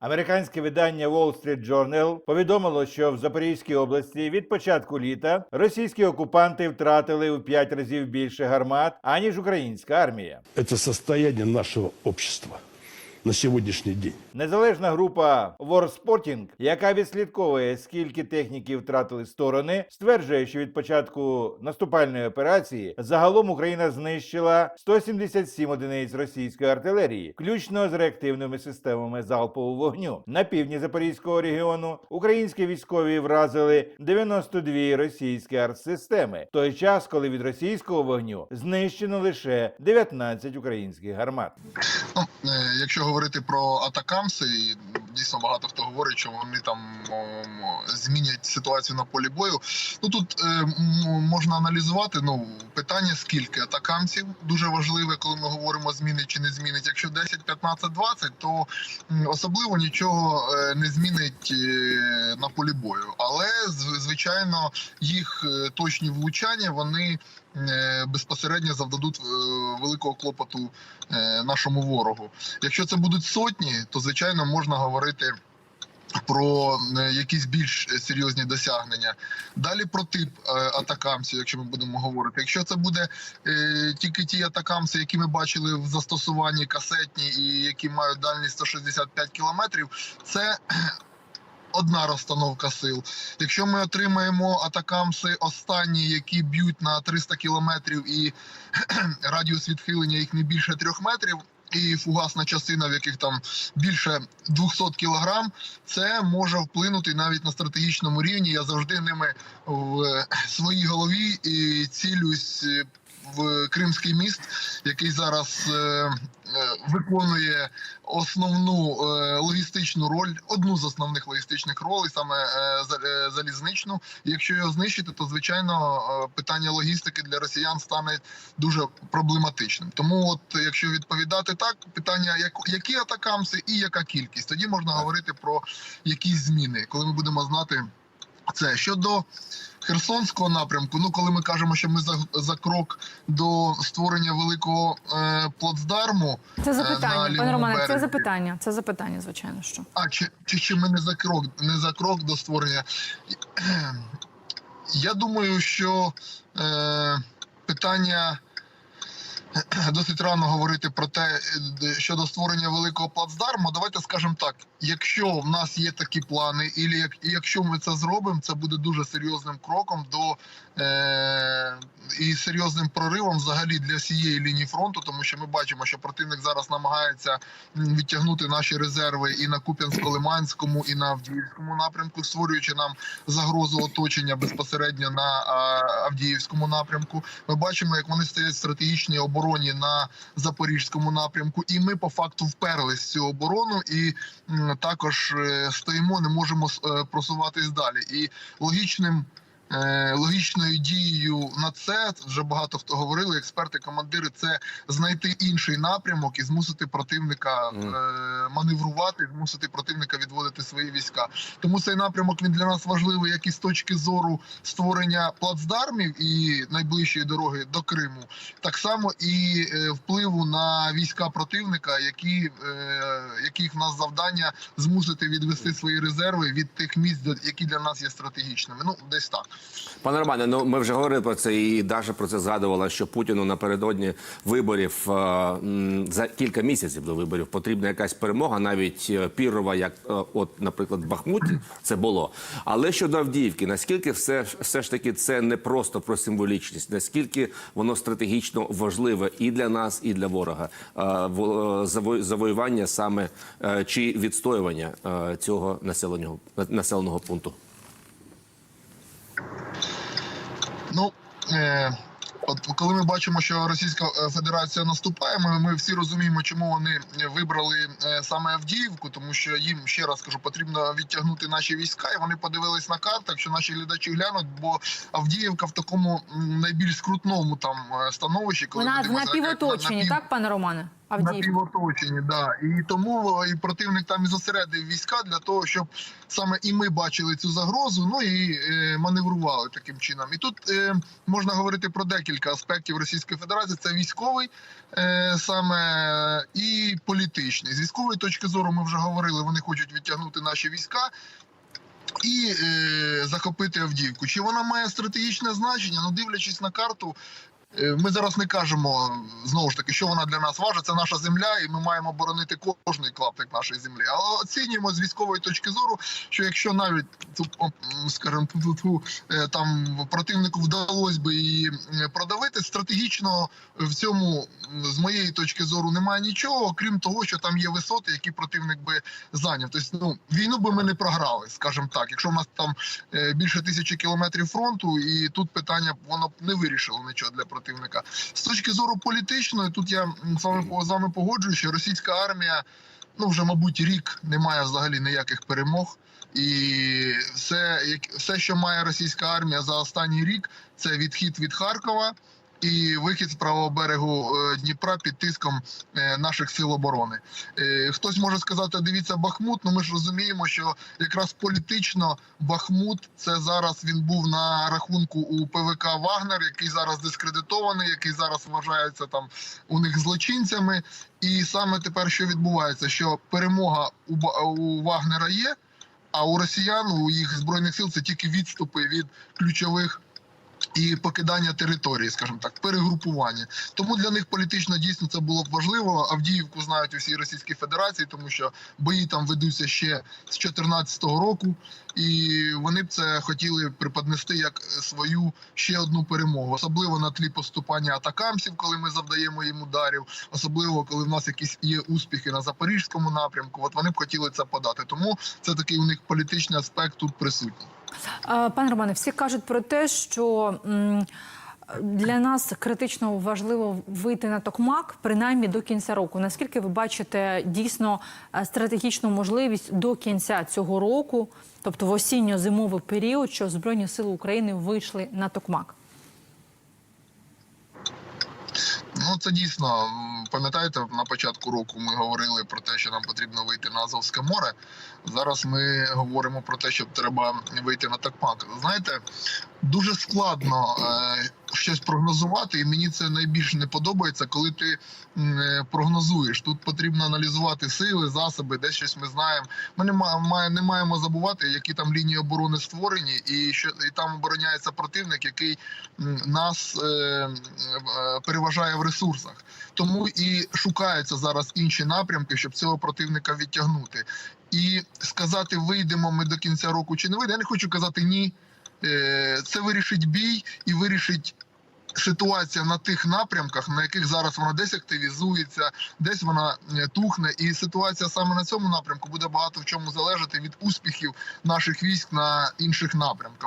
Американське видання Wall Street Journal повідомило, що в Запорізькій області від початку літа російські окупанти втратили у п'ять разів більше гармат аніж українська армія. Це состояння нашого общества на сегодняшний день. Незалежна група Warspotting, яка відслідковує, скільки техніків втратили сторони, стверджує, що від початку наступальної операції загалом Україна знищила 177 одиниць російської артилерії, включно з реактивними системами залпового вогню. На півдні Запорізького регіону українські військові вразили 92 російські артсистеми, в той час, коли від російського вогню знищено лише 19 українських гармат. Ну, е, якщо говорити про атакамси, і дійсно багато хто говорить, що вони там змінять ситуацію на полі бою. Ну тут е, можна аналізувати. Ну питання скільки атакамців дуже важливе, коли ми говоримо змінить чи не змінить. Якщо 10, 15, 20, то особливо нічого е, не змінить е, на полі бою. Але звичайно їх точні влучання вони безпосередньо завдадуть великого клопоту нашому ворогу. Якщо це будуть сотні, то звичайно можна говорити. Про е, якісь більш серйозні досягнення. Далі про тип е, атакамсів, якщо ми будемо говорити. Якщо це буде е, тільки ті атакамси, які ми бачили в застосуванні касетні і які мають дальність 165 кілометрів, це одна розстановка сил. Якщо ми отримаємо атакамси останні, які б'ють на 300 кілометрів і радіус відхилення їх не більше 3 метрів. І фугасна частина, в яких там більше 200 кілограм, це може вплинути навіть на стратегічному рівні. Я завжди ними в е, своїй голові і цілюсь е, в Кримський міст, який зараз е, е, виконує основну е, логістичну роль, одну з основних логістичних ролей, саме за- залізничну. І якщо його знищити, то звичайно питання логістики для росіян стане дуже проблематичним. Тому, от якщо відповідати так, питання як які атакамси і яка кількість, тоді можна говорити про якісь зміни, коли ми будемо знати це щодо. Херсонського напрямку, ну коли ми кажемо, що ми за, за крок до створення великого е, плацдарму, Це на запитання, пане Романе. Це запитання. Це запитання, звичайно, що а чи, чи, чи ми не за крок, не за крок до створення? Я думаю, що е, питання досить рано говорити про те, е, щодо створення великого плацдарму. Давайте скажемо так: якщо в нас є такі плани, і як, і якщо ми це зробимо, це буде дуже серйозним кроком до е, і серйозним проривом взагалі для всієї лінії фронту, тому що ми бачимо, що противник зараз намагається відтягнути наші резерви і на Куп'янсько-Лиманському, і на Авдіївському напрямку, створюючи нам загрозу оточення безпосередньо на Авдіївському напрямку. Ми бачимо, як вони стоять в стратегічній обороні на Запорізькому напрямку, і ми по факту вперлись в цю оборону і також е, стоїмо, не можемо е, просуватись далі. І логічним. Е, Логічною дією на це вже багато хто говорили. Експерти, командири, це знайти інший напрямок і змусити противника е, маневрувати, змусити противника відводити свої війська. Тому цей напрямок він для нас важливий, як і з точки зору створення плацдармів і найближчої дороги до Криму, так само і е, впливу на війська противника, які яких в нас завдання змусити відвести свої резерви від тих місць, які для нас є стратегічними. Ну десь так. Пане Романе, ну ми вже говорили про це, і Даша про це згадувала, що Путіну напередодні виборів е, за кілька місяців до виборів потрібна якась перемога, навіть е, пірова, як е, от, наприклад, в Бахмуті це було. Але щодо Авдіївки, наскільки все все ж таки це не просто про символічність, наскільки воно стратегічно важливе і для нас, і для ворога во- завоювання саме чи відстоювання цього населеного населеного пункту. Ну е, от коли ми бачимо, що Російська е, Федерація наступає, ми, ми всі розуміємо, чому вони вибрали е, саме Авдіївку, тому що їм ще раз кажу, потрібно відтягнути наші війська, і вони подивились на картах, що наші глядачі глянуть, бо Авдіївка в такому найбільш скрутному там е, становищі, коли вона на- півоточенні, так, пане Романе? Авдіївка. Напівоточені, да. І тому і противник там і зосередив війська для того, щоб саме і ми бачили цю загрозу, ну і е, маневрували таким чином. І тут е, можна говорити про декілька аспектів Російської Федерації: це військовий е, саме і політичний. З військової точки зору ми вже говорили, вони хочуть відтягнути наші війська. І е, захопити Авдіївку. Чи вона має стратегічне значення? Ну, дивлячись на карту, Ми зараз не кажемо знову ж таки, що вона для нас важить. Це наша земля, і ми маємо боронити кожний клаптик нашої землі. Але оцінюємо з військової точки зору, що якщо навіть скажімо, е, там противнику вдалося би її е, продавити, стратегічно в цьому з моєї точки зору немає нічого, крім того, що там є висоти, які противник би зайняв. Тобто, ну війну би ми не програли, скажімо так. Якщо в нас там е, більше тисячі кілометрів фронту, і тут питання воно не вирішило нічого для противника. З точки зору політичної, тут я з вами погоджую, що російська армія ну вже мабуть рік не має взагалі ніяких перемог. І все, все, що має російська армія за останній рік, це відхід від Харкова і вихід з правого берегу е, Дніпра під тиском е, наших сил оборони. Е, Хтось може сказати, дивіться Бахмут. Ну ми ж розуміємо, що якраз політично Бахмут це зараз він був на рахунку у ПВК Вагнер, який зараз дискредитований, який зараз вважається там у них злочинцями. І саме тепер що відбувається, що перемога у, у Вагнера є. А у росіян у їх збройних сил це тільки відступи від ключових і покидання території, скажімо так, перегрупування. Тому для них політично дійсно це було б важливо. Авдіївку знають у всій Російській Федерації, тому що бої там ведуться ще з 2014 року, і вони б це хотіли преподнести як свою ще одну перемогу, особливо на тлі поступання атакамсів, коли ми завдаємо їм ударів, особливо коли в нас якісь є успіхи на запорізькому напрямку. От вони б хотіли це подати. Тому це такий у них політичний аспект тут присутній. Пане Романе, всі кажуть про те, що для нас критично важливо вийти на токмак принаймні до кінця року. Наскільки ви бачите дійсно е, стратегічну можливість до кінця цього року, тобто в осінньо-зимовий період, що Збройні сили України вийшли на токмак? Ну це дійсно пам'ятаєте, на початку року ми говорили про те, що нам потрібно вийти на Азовське море. Зараз ми говоримо про те, що треба вийти на Такмак. Знаєте, дуже складно е, щось прогнозувати, і мені це найбільше не подобається, коли ти е, прогнозуєш. Тут потрібно аналізувати сили, засоби, десь щось ми знаємо. Ми не, ма- має- не маємо забувати, які там лінії оборони створені, і що і там обороняється противник, який нас е, е, переважає в ресурсах. Тому і шукаються зараз інші напрямки, щоб цього противника відтягнути. І сказати, вийдемо ми до кінця року чи не вийде. Я не хочу казати ні. Е, Це вирішить бій і вирішить. Ситуація на тих напрямках, на яких зараз вона десь активізується, десь вона е, тухне, і ситуація саме на цьому напрямку буде багато в чому залежати від успіхів наших військ на інших напрямках.